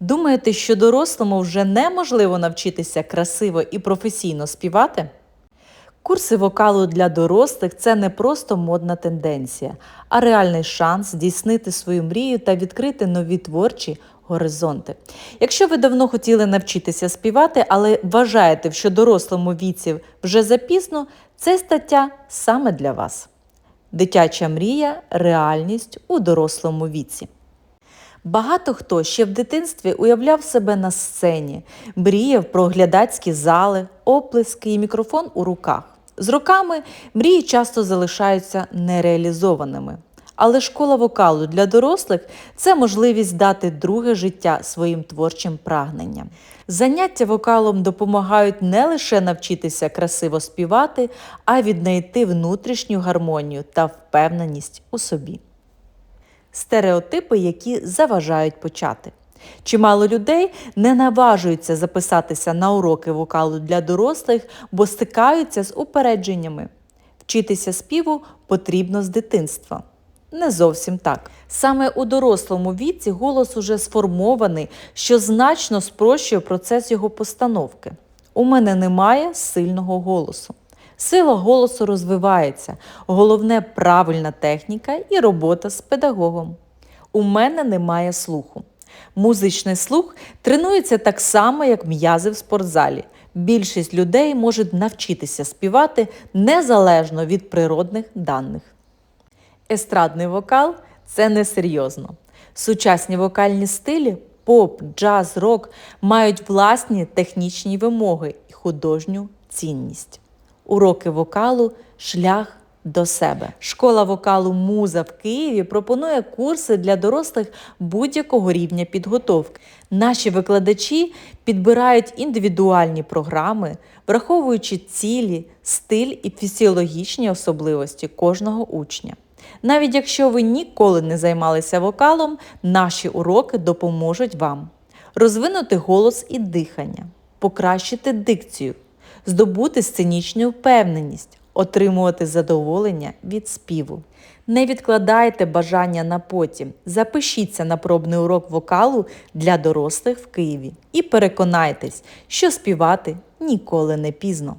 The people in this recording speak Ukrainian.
Думаєте, що дорослому вже неможливо навчитися красиво і професійно співати? Курси вокалу для дорослих це не просто модна тенденція, а реальний шанс здійснити свою мрію та відкрити нові творчі горизонти. Якщо ви давно хотіли навчитися співати, але вважаєте, що дорослому віці вже запізно, це стаття саме для вас. Дитяча мрія реальність у дорослому віці. Багато хто ще в дитинстві уявляв себе на сцені, мріяв про глядацькі зали, оплески і мікрофон у руках. З роками мрії часто залишаються нереалізованими. Але школа вокалу для дорослих це можливість дати друге життя своїм творчим прагненням. Заняття вокалом допомагають не лише навчитися красиво співати, а й віднайти внутрішню гармонію та впевненість у собі стереотипи, які заважають почати. Чимало людей не наважуються записатися на уроки вокалу для дорослих, бо стикаються з упередженнями. Вчитися співу потрібно з дитинства. Не зовсім так. Саме у дорослому віці голос уже сформований, що значно спрощує процес його постановки. У мене немає сильного голосу. Сила голосу розвивається, головне правильна техніка і робота з педагогом. У мене немає слуху. Музичний слух тренується так само, як м'язи в спортзалі. Більшість людей можуть навчитися співати незалежно від природних даних. Естрадний вокал це несерйозно. Сучасні вокальні стилі поп, джаз, рок мають власні технічні вимоги і художню цінність. Уроки вокалу шлях до себе. Школа вокалу Муза в Києві пропонує курси для дорослих будь-якого рівня підготовки. Наші викладачі підбирають індивідуальні програми, враховуючи цілі, стиль і фізіологічні особливості кожного учня. Навіть якщо ви ніколи не займалися вокалом, наші уроки допоможуть вам розвинути голос і дихання, покращити дикцію, здобути сценічну впевненість, отримувати задоволення від співу. Не відкладайте бажання на потім. Запишіться на пробний урок вокалу для дорослих в Києві і переконайтесь, що співати ніколи не пізно.